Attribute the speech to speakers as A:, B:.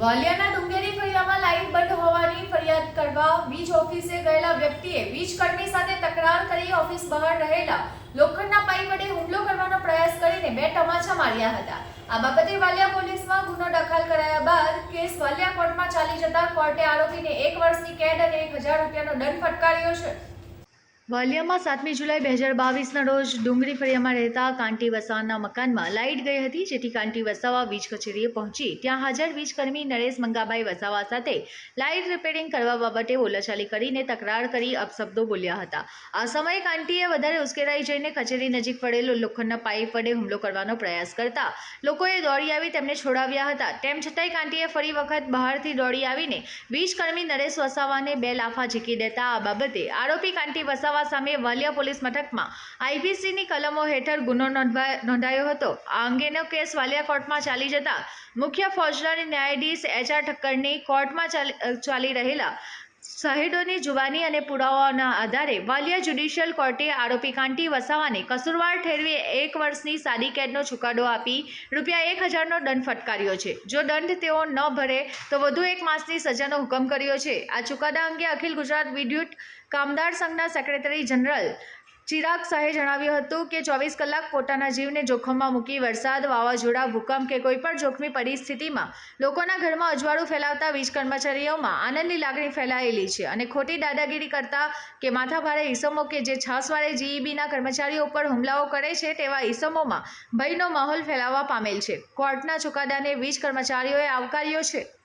A: વાલિયાના ડુંગેરી ફળિયામાં લાઇટ બંધ હોવાની ફરિયાદ કરવા વીજ ઓફિસે ગયેલા વ્યક્તિએ વીજ કર્મી સાથે તકરાર કરી ઓફિસ બહાર રહેલા લોખંડના પાઇપ વડે હુમલો કરવાનો પ્રયાસ કરીને બે તમાચા માર્યા હતા. આ બાબતે વાલિયા પોલીસમાં ગુનો દાખલ કરાયા બાદ કેસ વાલિયા કોર્ટમાં ચાલી જતા કોર્ટે આરોપીને એક વર્ષની કેદ અને એક હજાર રૂપિયાનો દંડ ફટકાર્યો છે. વાલિયામાં સાતમી જુલાઈ બે હજાર બાવીસના રોજ ડુંગરી ફળિયામાં રહેતા કાંટી વસાવાના મકાનમાં લાઇટ ગઈ હતી, જેથી કાંટી વસાવા વીજ કચેરીએ પહોંચી. ત્યાં હાજર વીજકર્મી નરેશ મંગાભાઈ વસાવા સાથે લાઇટ રિપેરિંગ કરવા બાબતે બોલાચાલી કરીને તકરાર કરી અપશબ્દો બોલ્યા હતા. આ સમયે કાંટીએ વધારે ઉશ્કેરાઈ જઈને કચેરી નજીક પડેલો લોખંડના પાઇપ વડે હુમલો કરવાનો પ્રયાસ કરતા લોકોએ દોડી આવી તેમને છોડાવ્યા હતા. તેમ છતાંય કાંટીએ ફરી વખત બહારથી દોડી આવીને વીજકર્મી નરેશ વસાવાને બે લાફા ઝીકી દેતા આ બાબતે આરોપી કાંટી વસાવા સામે વાલિયા પોલીસ મથકમાં આઈપીસીની કલમો હેઠળ ગુનો નોંધાયો હતો. આ અંગેનો કેસ વાલિયા કોર્ટમાં ચાલી જતા મુખ્ય ફોજદારી ન્યાયાધીશ એચ આર ઠક્કરની કોર્ટમાં ચાલી રહેલા શહીદોની જુવાની અને પુરાવાઓના આધારે વાલિયા જ્યુડિશિયલ કોર્ટે આરોપી કાંટી વસાવાને કસૂરવાર ઠેરવી એક વર્ષની સાદી કેદનો ચુકાદો આપી રૂપિયા એક હજારનો દંડ ફટકાર્યો છે. જો દંડ તેઓ ન ભરે, તો વધુ એક માસની સજાનો હુકમ કર્યો છે. આ ચુકાદા અંગે અખિલ ગુજરાત વિદ્યુત કામદાર સંઘના સેક્રેટરી જનરલ ચિરાગ શાહે જણાવ્યું હતું કે ચોવીસ કલાક પોતાના જીવને જોખમમાં મૂકી વરસાદ, વાવાઝોડા, ભૂકંપ કે કોઈપણ જોખમી પરિસ્થિતિમાં લોકોના ઘરમાં અજવાળું ફેલાવતા વીજ કર્મચારીઓમાં આનંદની લાગણી ફેલાયેલી છે અને ખોટી દાદાગીરી કરતા કે માથાભારે ઈસમો કે જે છાસવાળે જીઈબીના કર્મચારીઓ ઉપર હુમલાઓ કરે છે તેવા ઈસમોમાં ભયનો માહોલ ફેલાવવા પામેલ છે. કોર્ટના ચુકાદાને વીજ કર્મચારીઓએ આવકાર્યો છે.